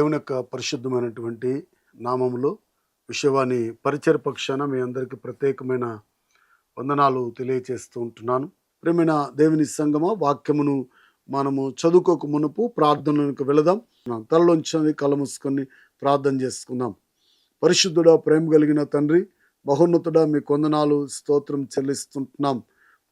దేవుని యొక్క పరిశుద్ధమైనటువంటి నామములో విషయవాణి పరిచయ పక్షాన మీ అందరికీ ప్రత్యేకమైన వందనాలు తెలియచేస్తూ ఉంటున్నాను. ప్రేమైన దేవుని సంగమ వాక్యమును మనము చదువుకోక మునుపు ప్రార్థనలకు వెళదాం. తలలోంచి కళ్ళ మూసుకొని ప్రార్థన చేసుకుందాం. పరిశుద్ధుడ ప్రేమ కలిగిన తండ్రి మహోన్నతుడా మీ కొందనాలు స్తోత్రం చెల్లిస్తుంటున్నాం.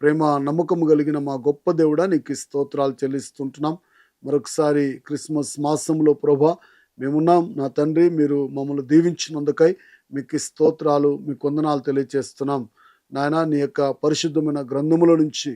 ప్రేమ నమ్మకం కలిగిన మా గొప్ప దేవుడా నీకు స్తోత్రాలు చెల్లిస్తుంటున్నాం. మరొకసారి క్రిస్మస్ మాసంలో ప్రభా మేమున్నాం. నా తండ్రి మీరు మమ్మల్ని దీవించినందుకై మీకు స్తోత్రాలు మీ కొందనాలు తెలియచేస్తున్నాం. నాయన నీ యొక్క పరిశుద్ధమైన గ్రంథముల నుంచి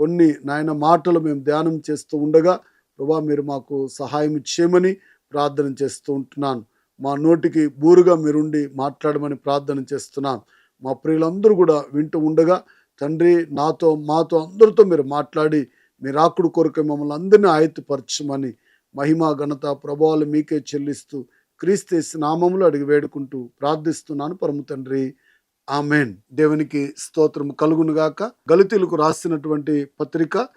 కొన్ని నాయన మాటలు మేము ధ్యానం చేస్తూ ఉండగా ప్రభా మీరు మాకు సహాయం చేయమని ప్రార్థన చేస్తూ ఉంటున్నాను. మా నోటికి బూరుగా మీరుండి మాట్లాడమని ప్రార్థన చేస్తున్నాను మా ప్రియులందరూ కూడా వింటూ ఉండగా తండ్రి నాతో మాతో అందరితో మీరు మాట్లాడి మీ రాకుడు కొరకు మమ్మల్ని అందరినీ ఆయత్తుపరచమని మహిమ ఘనత ప్రభావాలు మీకే చెల్లిస్తూ క్రీస్తు నామములు అడిగి వేడుకుంటూ ప్రార్థిస్తున్నాను. పరమ తండ్రి ఆమెన్. దేవునికి స్తోత్రం కలుగునుగాక. గలితీలకు రాసినటువంటి పత్రిక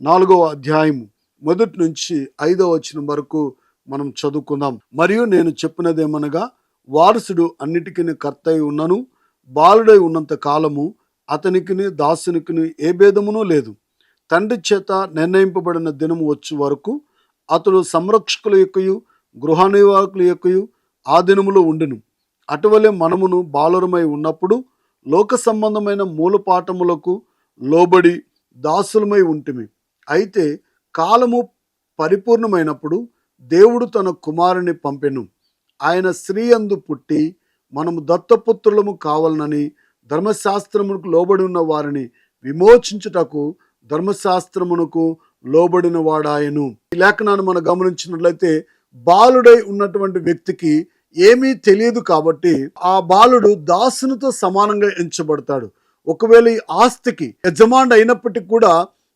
నాలుగవ అధ్యాయము మొదటి నుంచి ఐదవ వచనం వరకు మనం చదువుకుందాం. మరియు నేను చెప్పినదేమనగా వారసుడు అన్నిటికీ కర్తయి ఉన్నను బాలుడై ఉన్నంత కాలము అతనికిని దాసునికిని ఏ భేదమునూ లేదు. తండ్రి చేత నిర్ణయింపబడిన దినము వచ్చే వరకు అతడు సంరక్షకుల యొక్కయు గృహ నిర్వాహకుల యొక్కయు ఆధీనములో ఉండును. అటువలే మనమును బాలురమై ఉన్నప్పుడు లోక సంబంధమైన మూలపాఠములకు లోబడి దాసులమై ఉంటిమి. అయితే కాలము పరిపూర్ణమైనప్పుడు దేవుడు తన కుమారుని పంపెను. ఆయన స్త్రీ అందు పుట్టి మనము దత్తపుత్రులము కావాలనని ధర్మశాస్త్రమునకు లోబడి ఉన్న వారిని విమోచించుటకు ధర్మశాస్త్రమునకు లోబడిన వాడాయను ఈ లేఖనాన్ని మనం గమనించినట్లయితే బాలుడై ఉన్నటువంటి వ్యక్తికి ఏమీ తెలియదు కాబట్టి ఆ బాలుడు దాసునితో సమానంగా ఎంచబడతాడు. ఒకవేళ ఈ ఆస్తికి యజమాని అయినప్పటికీ కూడా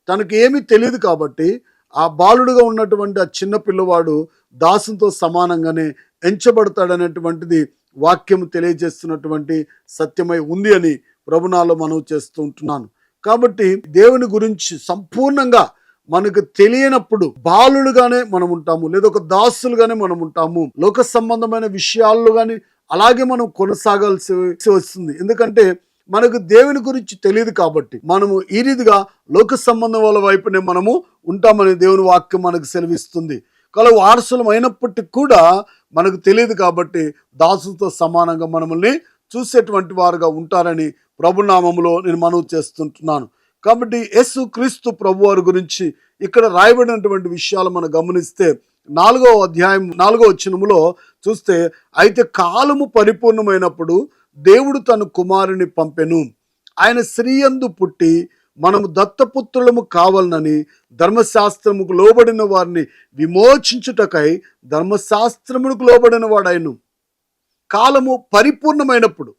తనకు ఏమీ తెలియదు కాబట్టి ఆ బాలుడుగా ఉన్నటువంటి ఆ చిన్న పిల్లవాడు దాసునితో సమానంగానే ఎంచబడతాడనేటువంటిది వాక్యం తెలియజేస్తున్నటువంటి సత్యమై ఉంది అని ప్రభునాలో మనవి చేస్తూ ఉంటున్నాను. కాబట్టి దేవుని గురించి సంపూర్ణంగా మనకు తెలియనప్పుడు బాలులుగానే మనం ఉంటాము లేదా ఒక దాసులుగానే మనం ఉంటాము. లోక సంబంధమైన విషయాల్లో కానీ అలాగే మనం కొనసాగాల్సి వస్తుంది. ఎందుకంటే మనకు దేవుని గురించి తెలియదు కాబట్టి మనము ఈ రీతిగా లోక సంబంధం వాళ్ళ వైపునే మనము ఉంటామని దేవుని వాక్యం మనకు సెలవిస్తుంది. కళ వారసులం అయినప్పటికీ కూడా మనకు తెలియదు కాబట్టి దాసులతో సమానంగా మనల్ని చూసేటువంటి వారుగా ఉంటారని ప్రభునామంలో నేను మనవి చేస్తుంటున్నాను. కాబట్టి యేసు క్రీస్తు ప్రభు వారి గురించి ఇక్కడ రాయబడినటువంటి విషయాలు మనం గమనిస్తే నాలుగో అధ్యాయం నాలుగో వచ్చినములో చూస్తే అయితే కాలము పరిపూర్ణమైనప్పుడు దేవుడు తన కుమారుని పంపెను. ఆయన స్త్రీయందు పుట్టి మనము దత్తపుత్రులము కావాలనని ధర్మశాస్త్రముకు లోబడిన వారిని విమోచించుటకై ధర్మశాస్త్రమునకు లోబడిన వాడాయను కాలము పరిపూర్ణమైనప్పుడు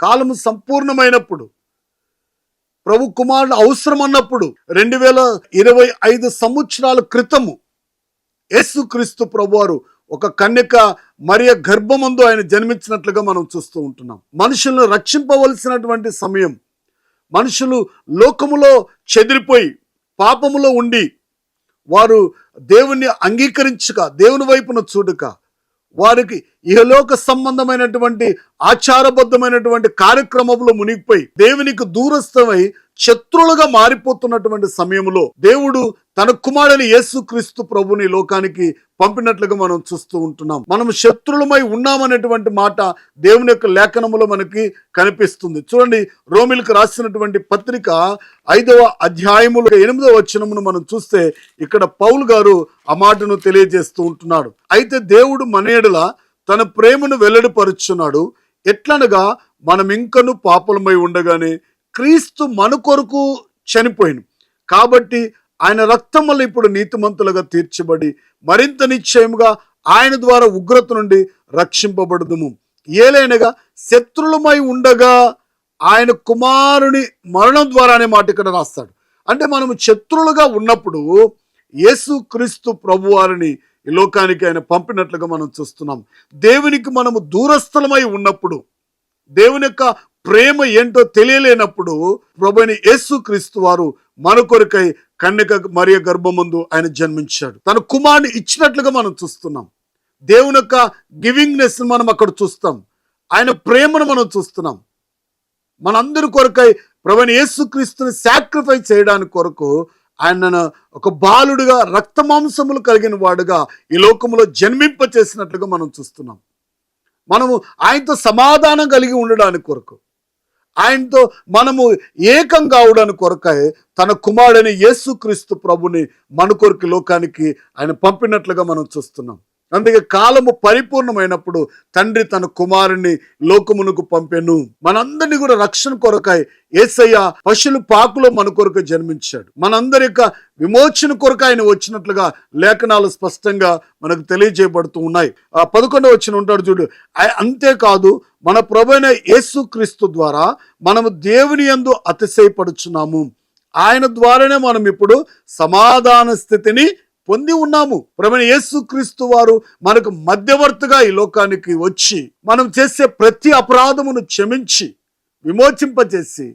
కాలము సంపూర్ణమైనప్పుడు ప్రభు కుమారుడు అవసరం అన్నప్పుడు రెండు వేల ఇరవై ఐదు సంవత్సరాల క్రితము యేసుక్రీస్తు ప్రభువారు ఒక కన్యక మరియ గర్భమందు ఆయన జన్మించినట్లుగా మనం చూస్తూ ఉంటున్నాం. మనుషులను రక్షింపవలసినటువంటి సమయం. మనుషులు లోకములో చెదిరిపోయి పాపములో ఉండి వారు దేవుణ్ణి అంగీకరించక దేవుని వైపున చూడక వారికి ఇహలోక సంబంధమైనటువంటి ఆచారబద్ధమైనటువంటి కార్యక్రమంలో మునిగిపోయి దేవునికి దూరస్థమై శత్రులుగా మారిపోతున్నటువంటి సమయంలో దేవుడు తన కుమారుని యేసు క్రీస్తు ప్రభుని లోకానికి పంపినట్లుగా మనం చూస్తూ ఉంటున్నాం. మనం శత్రులమై ఉన్నామనేటువంటి మాట దేవుని యొక్క లేఖనములో మనకి కనిపిస్తుంది. చూడండి రోమిలకు రాసినటువంటి పత్రిక ఐదవ అధ్యాయములు ఎనిమిదవ వచనమును మనం చూస్తే ఇక్కడ పౌల్ గారు ఆ మాటను తెలియజేస్తూ ఉంటున్నాడు. అయితే దేవుడు మనేడల తన ప్రేమను వెల్లడిపరుచున్నాడు. ఎట్లనగా మనం ఇంకను పాపలమై ఉండగానే క్రీస్తు మన కొరకు కాబట్టి ఆయన రక్తం వల్ల ఇప్పుడు నీతిమంతులుగా తీర్చబడి మరింత నిశ్చయముగా ఆయన ద్వారా ఉగ్రత నుండి రక్షింపబడదుము. ఏలైనగా శత్రులమై ఉండగా ఆయన కుమారుని మరణం ద్వారా అనే మాట ఇక్కడ రాస్తాడు. అంటే మనము శత్రులుగా ఉన్నప్పుడు యేసు క్రీస్తు ప్రభువారిని ఈ లోకానికి ఆయన పంపినట్లుగా మనం చూస్తున్నాం. దేవునికి మనము దూరస్థలమై ఉన్నప్పుడు దేవుని యొక్క ప్రేమ ఏంటో తెలియలేనప్పుడు ప్రభుని యేసు క్రీస్తు వారు మన కొరకై కన్యక మరియ గర్భమందు ఆయన జన్మించాడు. తన కుమారుని ఇచ్చినట్లుగా మనం చూస్తున్నాం. దేవుని యొక్క గివింగ్నెస్ మనం అక్కడ చూస్తాం. ఆయన ప్రేమను మనం చూస్తున్నాం. మనందరి కొరకై ప్రభుని యేసుక్రీస్తుని సాక్రిఫై చేయడానికి కొరకు ఆయన ఒక బాలుడుగా రక్త మాంసములు కలిగిన వాడుగా ఈ లోకంలో జన్మింప చేసినట్లుగా మనం చూస్తున్నాం. మనము ఆయనతో సమాధానం కలిగి ఉండడానికి కొరకు ఆయనతో మనము ఏకం కావడాని కొరకై తన కుమారుడని యేసుక్రీస్తు ప్రభుని మన కొరకు లోకానికి ఆయన పంపినట్లుగా మనం చూస్తున్నాం. అందుకే కాలము పరిపూర్ణమైనప్పుడు తండ్రి తన కుమారుని లోకమునకు పంపెను. మనందరినీ కూడా రక్షణ కొరకాయ ఏసయ్య పశులు పాకులో మన కొరకు జన్మించాడు. మనందరి యొక్క విమోచన కొరకు ఆయన వచ్చినట్లుగా లేఖనాలు స్పష్టంగా మనకు తెలియజేయబడుతూ ఉన్నాయి. ఆ పదకొండవ వచ్చిన ఉంటాడు చూడు అంతేకాదు మన ప్రభైన యేసుక్రీస్తు ద్వారా మనము దేవుని యందు అతిశయపడుచున్నాము. ఆయన ద్వారానే మనం ఇప్పుడు సమాధాన స్థితిని పొంది ఉన్నాము. ప్రభుని యేసుక్రీస్తు వారు మనకు మధ్యవర్తిగా ఈ లోకానికి వచ్చి మనం చేసే ప్రతి అపరాధమును క్షమించి విమోచింపచేసి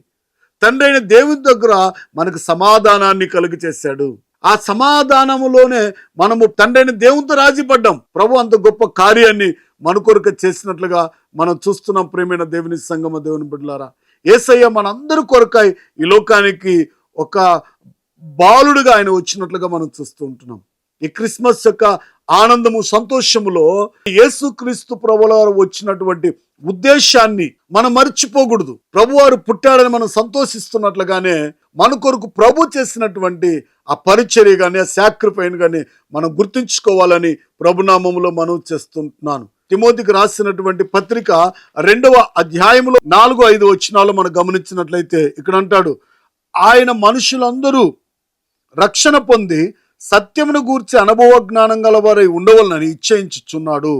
తండ్రి అయిన దేవుని దగ్గర మనకు సమాధానాన్ని కలుగు చేశాడు ఆ సమాధానములోనే మనము తండ్రి అయిన దేవునితో రాజీపడ్డాం. ప్రభు అంత గొప్ప కార్యాన్ని మన కొరకు చేసినట్లుగా మనం చూస్తున్నాం ప్రేమైన దేవుని సంగమ దేవుని బిడ్డలారా. ఏసయ్య మనందరి కొరకై ఈ లోకానికి ఒక బాలుడుగా ఆయన వచ్చినట్లుగా మనం చూస్తూ ఉంటున్నాం. ఈ క్రిస్మస్ యొక్క ఆనందము సంతోషములో యేసుక్రీస్తు ప్రభులవారు వచ్చినటువంటి ఉద్దేశాన్ని మనం మర్చిపోకూడదు. ప్రభువారు పుట్టాడని మనం సంతోషిస్తున్నట్లుగానే మన కొరకు ప్రభు చేసినటువంటి ఆ పరిచర్య కానీ ఆ సాక్రిఫైన్ కానీ మనం గుర్తుంచుకోవాలని ప్రభునామములో మనం చేస్తుంటున్నాను. తిమోతికి రాసినటువంటి పత్రిక రెండవ అధ్యాయంలో నాలుగు ఐదు వచ్చినాలు మనం గమనించినట్లయితే ఇక్కడ అంటాడు ఆయన మనుషులందరూ రక్షణ పొంది సత్యమును గూర్చి అనుభవ జ్ఞానం గలవారై ఉండవలనని ఇచ్చయించుచున్నాడు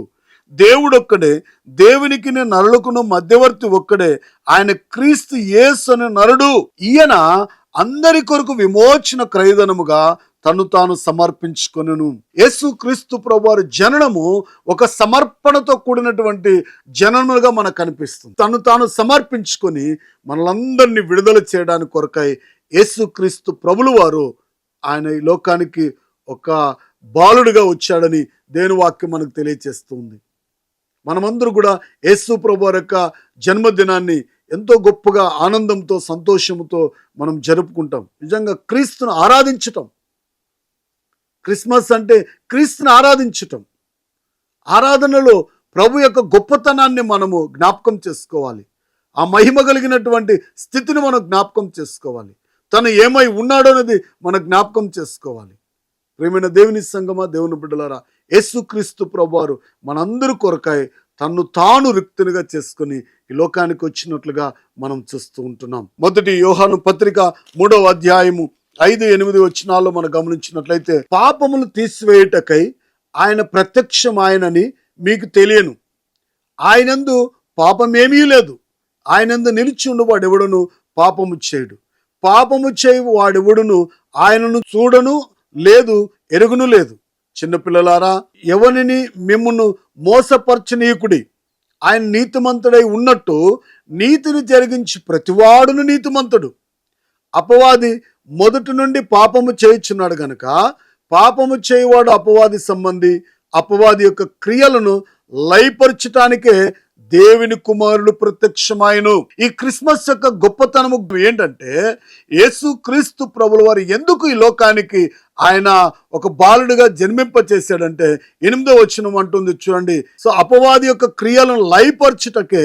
దేవుడొక్కడే దేవునికి నరులకును మధ్యవర్తి ఒక్కడే ఆయన క్రీస్తు యేసు అనే నరుడు. ఈయన అందరి కొరకు విమోచన క్రయదనముగా తను తాను సమర్పించుకొనును. యేసు క్రీస్తు ప్రభువారి జననము ఒక సమర్పణతో కూడినటువంటి జననముగా మనకు కనిపిస్తుంది. తను తాను సమర్పించుకొని మనలందరినీ విడుదల చేయడానికి కొరకై యేసు క్రీస్తు ప్రభులు వారు ఆయన ఈ లోకానికి ఒక బాలుడిగా వచ్చాడని దేని వాక్యం మనకు తెలియచేస్తుంది. మనమందరూ కూడా యేసు ప్రభు యొక్క జన్మదినాన్ని ఎంతో గొప్పగా ఆనందంతో సంతోషంతో మనం జరుపుకుంటాం. నిజంగా క్రీస్తును ఆరాధించటం. క్రిస్మస్ అంటే క్రీస్తుని ఆరాధించటం. ఆరాధనలో ప్రభు యొక్క గొప్పతనాన్ని మనము జ్ఞాపకం చేసుకోవాలి. ఆ మహిమ కలిగినటువంటి స్థితిని మనం జ్ఞాపకం చేసుకోవాలి. తను ఏమై ఉన్నాడో అనేది మన జ్ఞాపకం చేసుకోవాలి. ప్రేమైన దేవుని సంగమా దేవుని బిడ్డలారా యేసుక్రీస్తు ప్రభువారు మనందరి కొరకాయ తన్ను తాను రిక్తునిగా చేసుకుని ఈ లోకానికి వచ్చినట్లుగా మనం చూస్తూ ఉంటున్నాం. మొదటి యోహాను పత్రిక మూడవ అధ్యాయము ఐదు ఎనిమిది వచ్చినాల్లో మనం గమనించినట్లయితే పాపములు తీసివేయుటకై ఆయన ప్రత్యక్షమాయనని మీకు తెలియను. ఆయనందు పాపమేమీ లేదు. ఆయనందు నిలిచి ఉండవాడు ఎవడను పాపము చేయడు. పాపము చేయు వాడెవడును? ఆయనను చూడను లేదు ఎరుగును లేదు. చిన్నపిల్లలారా ఎవరిని మిమ్మును మోసపరచనీయకుడి? ఆయన నీతిమంతుడై ఉన్నట్టు నీతిని జరిగించి ప్రతివాడును నీతిమంతుడు. అపవాది మొదటి నుండి పాపము చేయుచున్నాడు గనుక పాపము చేయువాడు అపవాది సంబంధి అపవాది యొక్క క్రియలను లయపరచటానికే దేవుని కుమారుడు ప్రత్యక్షమాయను. ఈ క్రిస్మస్ యొక్క గొప్పతనము ఏంటంటే యేసు క్రీస్తు ప్రభుల వారు ఎందుకు ఈ లోకానికి ఆయన ఒక బాలుడిగా జన్మింప చేశాడంటే ఎనిమిదో వచనం అంటుంది చూడండి. సో అపవాది యొక్క క్రియలను లయపరచుటకే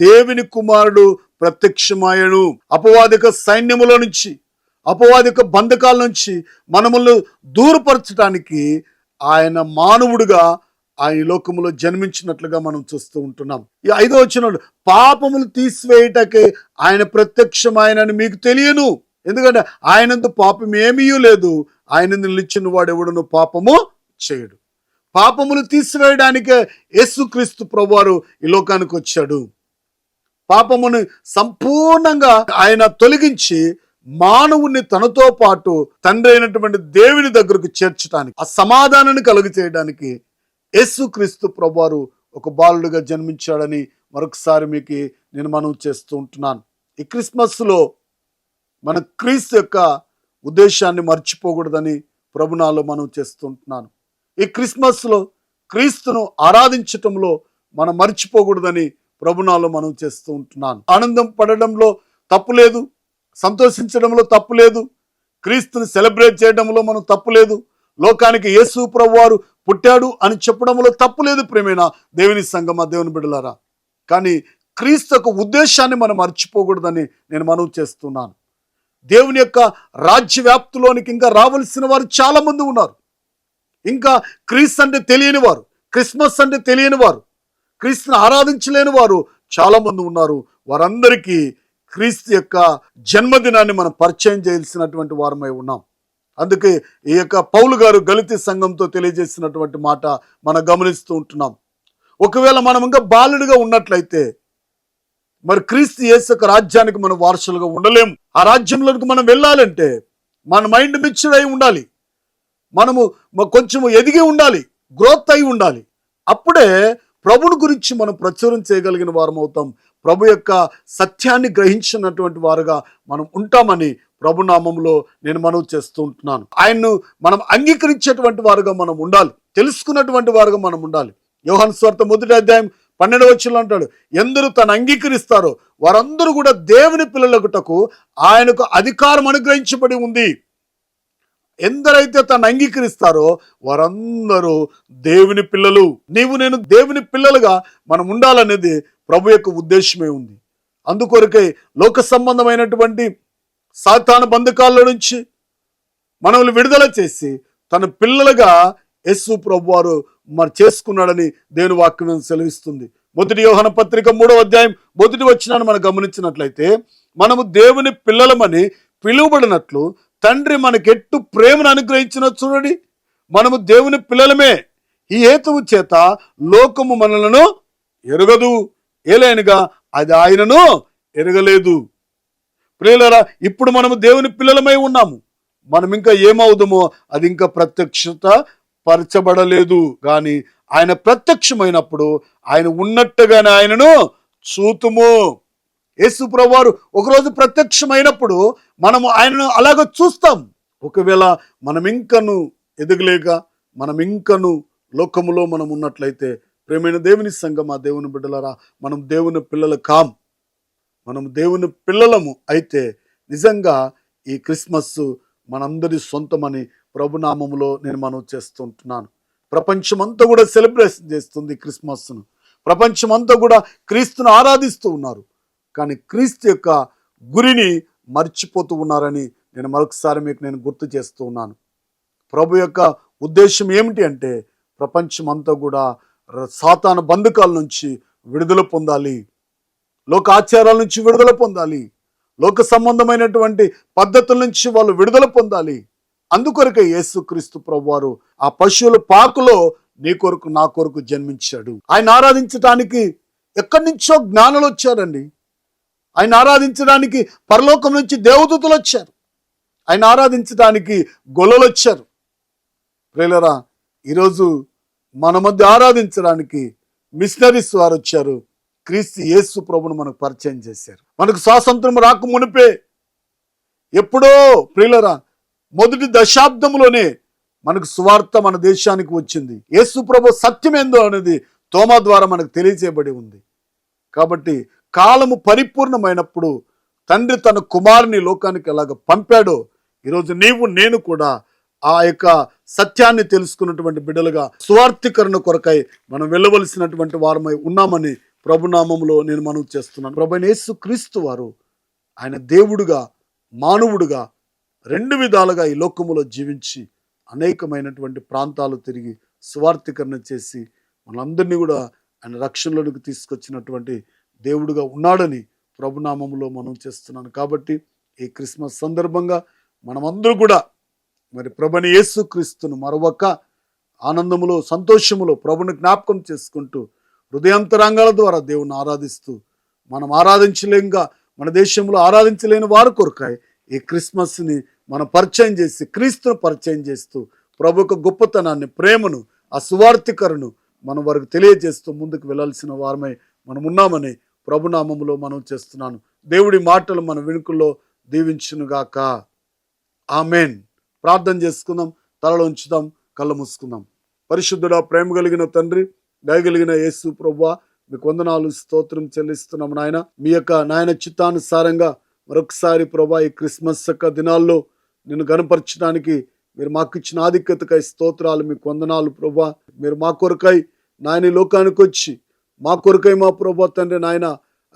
దేవుని కుమారుడు ప్రత్యక్షమాయను. అపవాదిక సైన్యములో నుంచి అపవాదిక బంధకాల నుంచి మనములను దూరపరచడానికి ఆయన మానవుడుగా ఆయన ఈ లోకములో జన్మించినట్లుగా మనం చూస్తూ ఉంటున్నాం. ఈ ఐదో వచ్చిన పాపములు తీసివేయటకే ఆయన ప్రత్యక్షమాయనని మీకు తెలియను. ఎందుకంటే ఆయనందు పాపం ఏమీ లేదు. ఆయన నిలిచిన వాడు ఎవడను పాపము చేయడు. పాపములు తీసివేయడానికే యేసుక్రీస్తు ప్రభువారు ఈ లోకానికి వచ్చాడు. పాపమును సంపూర్ణంగా ఆయన తొలగించి మానవుని తనతో పాటు తండ్రి అయినటువంటి దేవుని దగ్గరకు చేర్చడానికి ఆ సమాధానాన్ని కలుగు చేయడానికి యేసుక్రీస్తు ప్రభువారు ఒక బాలుడుగా జన్మించాడని మరొకసారి మీకు నేను మనం చేస్తూ ఉంటున్నాను. ఈ క్రిస్మస్లో మన క్రీస్తు యొక్క ఉద్దేశాన్ని మర్చిపోకూడదని ప్రభునాలో మనం చేస్తుంటున్నాను ఈ క్రిస్మస్లో క్రీస్తును ఆరాధించటంలో మనం మర్చిపోకూడదని ప్రభునాలో మనం చేస్తూ ఉంటున్నాను. ఆనందం పడడంలో తప్పు లేదు సంతోషించడంలో తప్పు లేదు క్రీస్తుని సెలబ్రేట్ చేయడంలో మనం తప్పు లేదు లోకానికి యేసు ప్రభువారు పుట్టాడు అని చెప్పడంలో తప్పు లేదు దేవుని సంగమా దేవుని బిడలారా కానీ క్రీస్తు యొక్క ఉద్దేశాన్ని మనం మర్చిపోకూడదని నేను మనవి చేస్తున్నాను. దేవుని యొక్క రాజ్య వ్యాప్తిలోనికి ఇంకా రావలసిన వారు చాలామంది ఉన్నారు. ఇంకా క్రీస్తు అంటే తెలియని వారు క్రిస్మస్ అంటే తెలియని వారు క్రీస్తుని ఆరాధించలేని వారు చాలామంది ఉన్నారు. వారందరికీ క్రీస్తు యొక్క జన్మదినాన్ని మనం పరిచయం చేయాల్సినటువంటి వారమై ఉన్నాం. అందుకే ఈ యొక్క పౌలు గారు గలితి సంఘంతో తెలియజేసినటువంటి మాట మనం గమనిస్తూ ఉంటున్నాం. ఒకవేళ మనం ఇంకా బాలుడిగా ఉన్నట్లయితే మరి క్రీస్తు యేసు యొక్క రాజ్యానికి మనం వారసులుగా ఉండలేము. ఆ రాజ్యంలోకి మనం వెళ్ళాలంటే మన మైండ్ మిక్చర్ అయి ఉండాలి. మనము కొంచెము ఎదిగి ఉండాలి. గ్రోత్ అయి ఉండాలి. అప్పుడే ప్రభుని గురించి మనం ప్రచురం చేయగలిగిన వారం అవుతాం ప్రభు యొక్క సత్యాన్ని గ్రహించినటువంటి వారుగా మనం ఉంటామని ప్రభునామంలో నేను మనవి చేస్తుంటున్నాను. ఆయన్ను మనం అంగీకరించేటువంటి వారుగా మనం ఉండాలి. తెలుసుకున్నటువంటి వారుగా మనం ఉండాలి. యోహన్ స్వార్థ మొదటి అధ్యాయం పన్నెండు వచ్చిన అంటాడు ఎందరూ తను అంగీకరిస్తారో వారందరూ కూడా దేవుని పిల్లలకుటకు ఆయనకు అధికారం అనుగ్రహించబడి ఉంది. ఎందరైతే తను అంగీకరిస్తారో వారందరూ దేవుని పిల్లలు. నీవు నేను దేవుని పిల్లలుగా మనం ఉండాలనేది ప్రభు యొక్క ఉద్దేశమే ఉంది. అందుకొరకై లోక సంబంధమైనటువంటి సాతాను బంధకాల్లో నుంచి మనల్ని విడుదల చేసి తన పిల్లలుగా యేసు ప్రభు వారు మరి చేసుకున్నాడని దేవుని వాక్యం సెలవిస్తుంది. మొదటి యోహన పత్రిక మూడవ అధ్యాయం మొదటి వచ్చినాన్ని మనం గమనించినట్లయితే మనము దేవుని పిల్లలమని పిలువబడినట్లు తండ్రి మనకెట్టు ప్రేమను అనుగ్రహించిన చూడండి. మనము దేవుని పిల్లలమే. ఈ హేతువు చేత లోకము మనలను ఎరగదు. ఏలైనగా అది ఆయనను ఎరగలేదు. ప్రియులరా ఇప్పుడు మనము దేవుని పిల్లలమై ఉన్నాము. మనం ఇంకా ఏమవుదామో అది ఇంకా ప్రత్యక్షత పరచబడలేదు. కానీ ఆయన ప్రత్యక్షమైనప్పుడు ఆయన ఉన్నట్టుగానే ఆయనను చూతుము. యేసు ప్రభువారు ఒకరోజు ప్రత్యక్షమైనప్పుడు మనము ఆయనను అలాగ చూస్తాం. ఒకవేళ మనం ఇంకను ఎదగలేక మనం ఇంకను లోకములో మనం ఉన్నట్లయితే ప్రేమైన దేవుని సంఘం ఆ దేవుని బిడ్డలరా మనం దేవుని పిల్లలు కాం. మనం దేవుని పిల్లలము అయితే నిజంగా ఈ క్రిస్మస్ మనందరి సొంతమని ప్రభునామములో నేను మనం చేస్తుంటున్నాను. ప్రపంచమంతా కూడా సెలబ్రేషన్ చేస్తుంది క్రిస్మస్ను. ప్రపంచమంతా కూడా క్రీస్తును ఆరాధిస్తూ ఉన్నారు. కానీ క్రీస్తు యొక్క గురిని మర్చిపోతూ ఉన్నారని నేను మరొకసారి మీకు నేను గుర్తు చేస్తూ ఉన్నాను. ప్రభు యొక్క ఉద్దేశం ఏమిటి అంటే ప్రపంచమంతా కూడా ర- బంధకాల నుంచి విడుదల పొందాలి లోక ఆచారాల నుంచి విడుదల పొందాలి. లోక సంబంధమైనటువంటి పద్ధతుల నుంచి వాళ్ళు విడుదల పొందాలి. అందుకొరకే యేసుక్రీస్తు ప్రభువారు ఆ పశువుల పాకులో నీ కొరకు నా కొరకు జన్మించాడు. ఆయన ఆరాధించడానికి ఎక్కడి నుంచో జ్ఞానులు వచ్చారండి. ఆయన ఆరాధించడానికి పరలోకం నుంచి దేవదూతలు వచ్చారు. ఆయన ఆరాధించడానికి గొల్లలు వచ్చారు. ప్రేలరా ఈరోజు మన మధ్య ఆరాధించడానికి మిషనరీస్ వారు వచ్చారు. క్రీస్తు యేసు ప్రభును మనకు పరిచయం చేశారు. మనకు స్వాతంత్రం రాక మునిపే ఎప్పుడో ప్రియులరా మొదటి దశాబ్దంలోనే మనకు సువార్త మన దేశానికి వచ్చింది. యేసు ప్రభు సత్యమేందో అనేది తోమా ద్వారా మనకు తెలియజేయబడి ఉంది. కాబట్టి కాలము పరిపూర్ణమైనప్పుడు తండ్రి తన కుమారుని లోకానికి ఎలాగ పంపాడో ఈరోజు నీవు నేను కూడా ఆ యొక్క సత్యాన్ని తెలుసుకున్నటువంటి బిడ్డలుగా స్వార్థీకరణ కొరకై మనం వెళ్ళవలసినటువంటి వారమై ఉన్నామని ప్రభునామంలో నేను మనవి చేస్తున్నాను. ప్రభు యేసు క్రీస్తు వారు ఆయన దేవుడుగా మానవుడుగా రెండు విధాలుగా ఈ లోకములో జీవించి అనేకమైనటువంటి ప్రాంతాలు తిరిగి స్వార్థీకరణ చేసి మనందరినీ కూడా ఆయన రక్షణలోనికి తీసుకొచ్చినటువంటి దేవుడుగా ఉన్నాడని ప్రభునామంలో మనం చేస్తున్నాను. కాబట్టి ఈ క్రిస్మస్ సందర్భంగా మనమందరూ కూడా మరి ప్రభుని యేసు క్రీస్తును మరొక ఆనందములో సంతోషములో ప్రభుని జ్ఞాపకం చేసుకుంటూ హృదయంతరంగాల ద్వారా దేవుని ఆరాధిస్తూ మనం ఆరాధించలేంగా మన దేశంలో ఆరాధించలేని వారు కొరకాయి. ఈ క్రిస్మస్ని మనం పరిచయం చేసి క్రీస్తును పరిచయం చేస్తూ ప్రభు యొక్క గొప్పతనాన్ని ప్రేమను ఆ సువార్థికరను మనం వారికి తెలియజేస్తూ ముందుకు వెళ్ళాల్సిన వారమై మనం ఉన్నామని ప్రభునామములో మనం చేస్తున్నాను. దేవుడి మాటలు మన వెనుకల్లో దీవించునుగాక ఆమెన్. ప్రార్థన చేసుకుందాం తలలో ఉంచుదాం కళ్ళు మూసుకుందాం. పరిశుద్ధుడ ప్రేమ కలిగిన తండ్రి దయగలిగిన యేసు ప్రభా మీకు వందనాలు స్తోత్రం చెల్లిస్తున్నాం నాయన. మీ యొక్క నాయన చిత్తానుసారంగా మరొకసారి ప్రభా ఈ క్రిస్మస్ యొక్క దినాల్లో నిన్ను గనపరచడానికి మీరు మాకు ఇచ్చిన ఆధిక్యతకై స్తోత్రాలు మీకు వందనాలు ప్రభా మీరు మా కొరకై నాయన లోకానికి వచ్చి మా కొరకై మా ప్రభా తండ్రి నాయన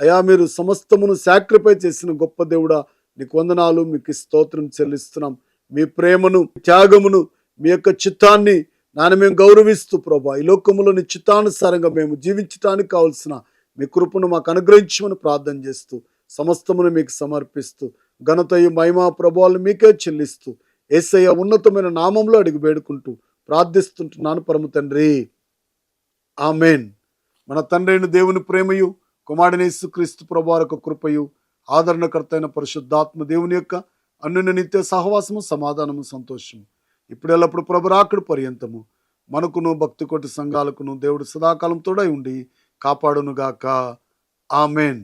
అయా మీరు సమస్తమును సాక్రిఫై చేసిన గొప్ప దేవుడా నీకు వందనాలు మీకు స్తోత్రం చెల్లిస్తున్నాం. మీ ప్రేమను త్యాగమును మీ యొక్క చిత్తాన్ని నాన్న మేము గౌరవిస్తూ ప్రభా ఈ లోకములోని చిత్తానుసారంగా మేము జీవించడానికి కావలసిన మీ కృపను మాకు అనుగ్రహించమని ప్రార్థన చేస్తూ సమస్తమును మీకు సమర్పిస్తూ ఘనతయు మహిమా ప్రభావాలు మీకే చెల్లిస్తూ ఏసయ్య ఉన్నతమైన నామంలో అడిగి వేడుకుంటూ ప్రార్థిస్తుంటున్నాను పరమ తండ్రి. ఆమెన్. మన తండ్రైన దేవుని ప్రేమయు కుమారుడనేసు క్రీస్తు ప్రభావక కృపయు ఆదరణకర్తైన పరిశుద్ధాత్మ దేవుని యొక్క అన్యున నిత్య సహవాసము సమాధానము సంతోషము. ఇప్పుడు ఎల్లప్పుడు ప్రభురాకుడు పర్యంతము. మనకును భక్తి కొట్టి సంఘాలకును దేవుడు సదాకాలం తోడై ఉండి కాపాడునుగాక. ఆమెన్.